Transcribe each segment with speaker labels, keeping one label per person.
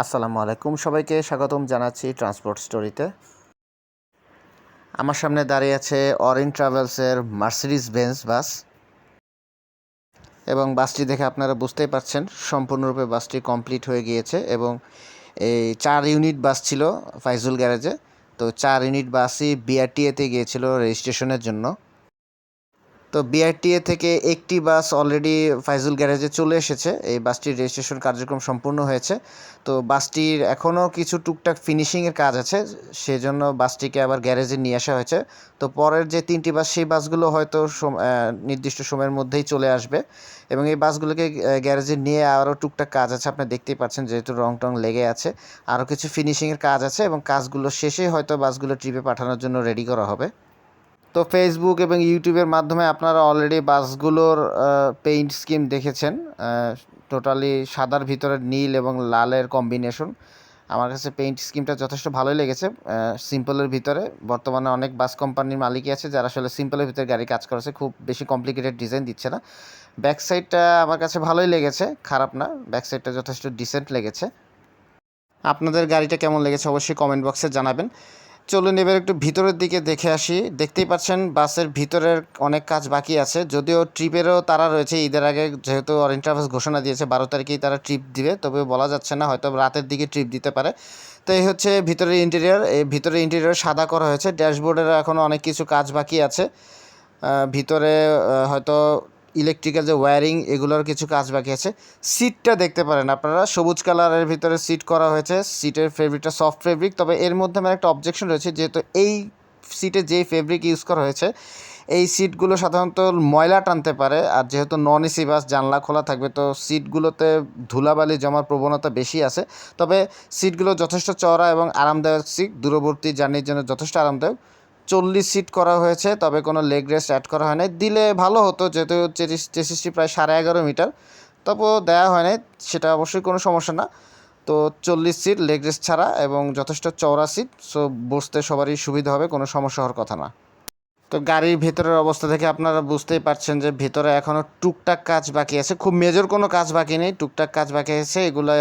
Speaker 1: আসসালামু আলাইকুম সবাইকে, স্বাগতম জানাচ্ছি ট্রান্সপোর্ট স্টোরিতে আমার সামনে দাঁড়িয়ে আছে অরিন ট্রাভেলসের মার্সিডিস বেঞ্চ বাস। এবং বাসটি দেখে আপনারা বুঝতেই পারছেন, সম্পূর্ণরূপে বাসটি কমপ্লিট হয়ে গিয়েছে এবং এই চার ইউনিট বাস ছিল ফাইজুল গ্যারেজে তো চার ইউনিট বাসই বিআরটিএতে গিয়েছিল রেজিস্ট্রেশনের জন্য। তো বিআরটিএ থেকে একটি বাস অলরেডি ফাইজুল গ্যারেজে চলে এসেছে। এই বাসটির রেজিস্ট্রেশন কার্যক্রম সম্পূর্ণ হয়েছে। তো বাসটির এখনও কিছু টুকটাক ফিনিশিংয়ের কাজ আছে, সেজন্য বাসটিকে আবার গ্যারেজে নিয়ে আসা হয়েছে। তো পরের যে তিনটি বাস, সেই বাসগুলো হয়তো নির্দিষ্ট সময়ের মধ্যেই চলে আসবে। এবং এই বাসগুলোকে গ্যারেজে নিয়ে আরও টুকটাক কাজ আছে। আপনি দেখতেই পাচ্ছেন যেহেতু রং টং লেগে আছে। আরও কিছু ফিনিশিংয়ের কাজ আছে এবং কাজগুলো শেষে হয়তো বাসগুলো ট্রিপে পাঠানোর জন্য রেডি করা হবে। তো ফেসবুক এবং ইউটিউবের মাধ্যমে আপনারা অলরেডি বাসগুলোর পেইন্ট স্কিম দেখেছেন। টোটালি সাদার ভিতরে নীল এবং লালের কম্বিনেশন আমার কাছে পেইন্ট স্কিমটা যথেষ্ট ভালোই লেগেছে সিম্পলের ভিতরে। বর্তমানে অনেক বাস কোম্পানির মালিকই আছে যারা আসলে সিম্পলের ভিতরে গাড়ি কাজ করেছে, খুব বেশি কমপ্লিকেটেড ডিজাইন দিচ্ছে না। ব্যাক সাইডটা আমার কাছে ভালোই লেগেছে, খারাপ না। ব্যাক সাইডটা যথেষ্ট ডিসেন্ট লেগেছে। আপনাদের গাড়িটা কেমন লেগেছে অবশ্যই কমেন্ট বক্সে জানাবেন। চলুন এবার একটু ভিতরের দিকে দেখে আসি। দেখতেই পাচ্ছেন, বাসের ভিতরের অনেক কাজ বাকি আছে। যদিও ট্রিপেরও তারা রয়েছে, ঈদের আগে যেহেতু অরেঞ্জ ট্রাভেলস ঘোষণা দিয়েছে, বারো তারিখেই তারা ট্রিপ দিবে। তবে বলা যাচ্ছে না, হয়তো রাতের দিকে ট্রিপ দিতে পারে। তো এই হচ্ছে ভিতরের ইন্টেরিয়র এই ভিতরের ইন্টেরিয়র সাদা করা হয়েছে। ড্যাশবোর্ডের এখনও অনেক কিছু কাজ বাকি আছে। ভিতরে হয়তো ইলেকট্রিক্যাল যে ওয়্যারিং এগুলোর কিছু কাজ বাকি আছে। সিটটা দেখতে পারেন আপনারা। সবুজ কালারের ভিতরে সিট করা হয়েছে। সিটের ফেব্রিকটা সফট ফেব্রিক তবে এর মধ্যে আমার একটা অবজেকশন রয়েছে, যেহেতু এই সিটে যেই ফেব্রিক ইউজ করা হয়েছে, এই সিটগুলো সাধারণত ময়লা টানতে পারে, আর যেহেতু নন এসি বাস জানলা খোলা থাকবে, তো সিটগুলোতে ধুলাবালি জমার প্রবণতা বেশি আছে। তবে সিটগুলো যথেষ্ট চওড়া এবং আরামদায়ক সিট দূরবর্তী জার্নির জন্য যথেষ্ট আরামদায়ক। চল্লিশ সিট করা হয়েছে, তবে কোনো লেগ রেস্ট অ্যাড করা হয় নাই দিলে ভালো হতো, যেহেতু চেসিসটি প্রায় সাড়ে এগারো মিটার তবুও দেওয়া হয় নাই সেটা অবশ্যই কোনো সমস্যা না। তো চল্লিশ সিট লেগ রেস্ট ছাড়া এবং যথেষ্ট চওড়া সিট সো বসতে সবারই সুবিধা হবে, কোনো সমস্যা হওয়ার কথা না। তো গাড়ির ভেতরের অবস্থা থেকে আপনারা বুঝতেই পারছেন যে ভেতরে এখনও টুকটাক কাজ বাকি আছে। খুব মেজর কোনো কাজ বাকি নেই, টুকটাক কাজ বাকি আছে, এগুলো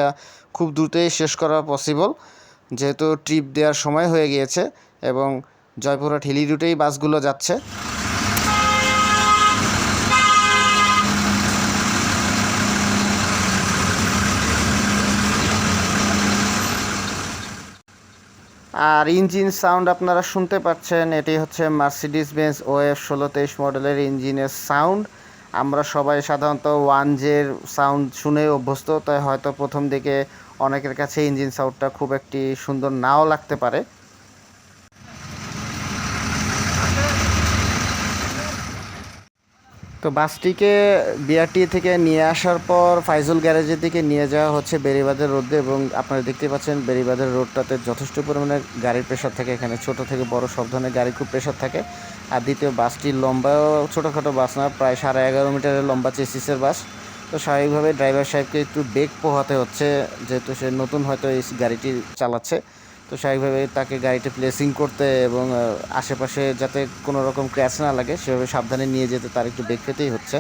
Speaker 1: খুব দ্রুতই শেষ করা পসিবল যেহেতু ট্রিপ দেওয়ার সময় হয়ে গিয়েছে এবং জয়পুরহাট হিলি রুটেই বাসগুলো যাচ্ছে। আর ইঞ্জিন সাউন্ড আপনারা শুনতে পাচ্ছেন, এটি হচ্ছে মার্সিডিস বেঞ্জ ওএফ ষোলো তেইশ মডেলের ইঞ্জিনের সাউন্ড। আমরা সবাই সাধারণত ওয়ান জের সাউন্ড শুনে অভ্যস্ত, তাই হয়তো প্রথম দিকে অনেকের কাছে ইঞ্জিন সাউন্ডটা খুব একটি সুন্দর নাও লাগতে পারে। তো বাসটিকে বিআরটি থেকে নিয়ে আসার পর ফাইজুল গ্যারেজের দিকে নিয়ে যাওয়া হচ্ছে বেরিবাদের রোডে এবং আপনারা দেখতে পাচ্ছেন বেরিবাদের রোডটাতে যথেষ্ট পরিমাণে গাড়ির প্রেশার থাকে এখানে। ছোট থেকে বড় সব ধরনের গাড়ি খুব প্রেশার থাকে। আর দ্বিতীয় বাসটির লম্বাও ছোটোখাটো বাস না, প্রায় সাড়ে এগারো মিটারের লম্বা চেসিসের বাস। তো স্বাভাবিকভাবে ড্রাইভার সাহেবকে একটু বেগ পোহাতে হচ্ছে, যেহেতু সে নতুন হয়তো এই গাড়িটি চালাচ্ছে। তো স্বাভাবিকভাবে তাকে গাড়িতে প্লেসিং করতে এবং আশেপাশে যাতে কোনো রকম ক্র্যাশ না লাগে, সেভাবে সাবধানে নিয়ে যেতে তার একটু বেগ পেতেই হচ্ছে।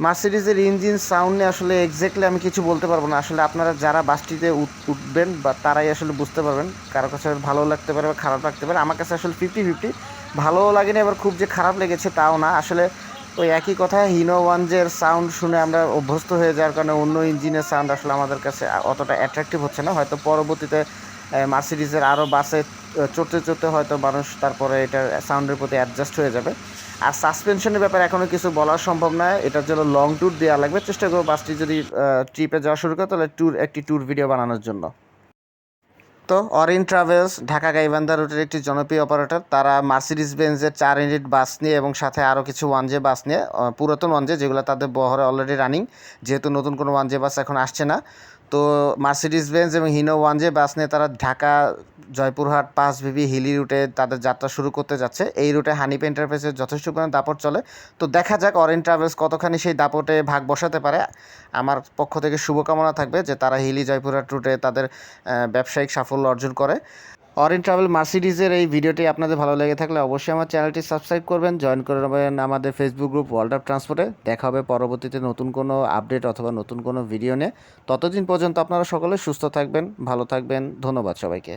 Speaker 1: মার্সিডিজের ইঞ্জিন সাউন্ড নিয়ে আসলে এক্স্যাক্টলি আমি কিছু বলতে পারব না। আসলে আপনারা যারা বাসটিতে উঠ- উঠবেন বা তারাই আসলে বুঝতে পারবেন, কারও কাছে ভালো লাগতে পারে বা খারাপ লাগতে পারে। আমার কাছে আসলে ফিফটি ফিফটি ভালোও লাগেনি, আবার খুব যে খারাপ লেগেছে তাও না। আসলে ওই একই কথা হিনো ওয়ানজের সাউন্ড শুনে আমরা অভ্যস্ত হয়ে যাওয়ার কারণে অন্য ইঞ্জিনের সাউন্ড আসলে আমাদের কাছে অতটা অ্যাট্রাকটিভ হচ্ছে না। হয়তো পরবর্তীতে মার্সিডিজের আরও বাসে চড়তে চড়তে হয়তো মানুষ তারপরে এটার সাউন্ডের প্রতি অ্যাডজাস্ট হয়ে যাবে। আর সাসপেনশনের ব্যাপারে এখনও কিছু বলা সম্ভব নয়। এটার জন্য লং ট্যুর দেওয়া লাগবে। চেষ্টা করব বাসটি যদি ট্রিপে যাওয়া শুরু করে, তাহলে ট্যুর একটি ট্যুর ভিডিও বানানোর জন্য। তো অরিন ট্রাভেলস ঢাকা গাইবান্ধা রুটের একটি জনপ্রিয় অপারেটর তারা মার্সিডিস বেঞ্জের চার ইউনিট বাস নিয়ে এবং সাথে আরও কিছু ওয়ান জে বাস নিয়ে পুরাতন ওয়ান জে যেগুলো তাদের বহরে অলরেডি রানিং যেহেতু নতুন কোনো ওয়ান জে বাস এখন আসছে না। তো মার্সিডিস বেঞ্জ এবং হিনো ওয়ান যে বাস নিয়ে তারা ঢাকা, জয়পুরহাট, পাঁচ বিবি হিলি রুটে তাদের যাত্রা শুরু করতে যাচ্ছে, এই রুটে হানিপ এন্টারপ্রাইজের যথেষ্ট পরিমাণ দাপট চলে। তো দেখা যাক অরেন ট্রাভেলস কতখানি সেই দাপটে ভাগ বসাতে পারে। আমার পক্ষ থেকে শুভকামনা থাকবে যে তারা হিলি, জয়পুরহাট রুটে তাদের ব্যবসায়িক সাফল্য অর্জন করে। অরেন ট্রাভেল মার্সিডিজের এই ভিডিওটি আপনাদের ভালো লেগে থাকলে অবশ্যই আমার চ্যানেলটি সাবস্ক্রাইব করবেন, জয়েন করে নেবেন আমাদের ফেসবুক গ্রুপ ওয়ার্ল্ড অফ ট্রান্সপোর্টে দেখা হবে পরবর্তীতে নতুন কোনো আপডেট অথবা নতুন কোনো ভিডিও নিয়ে। ততদিন পর্যন্ত আপনারা সকলে সুস্থ থাকবেন, ভালো থাকবেন, ধন্যবাদ সবাইকে।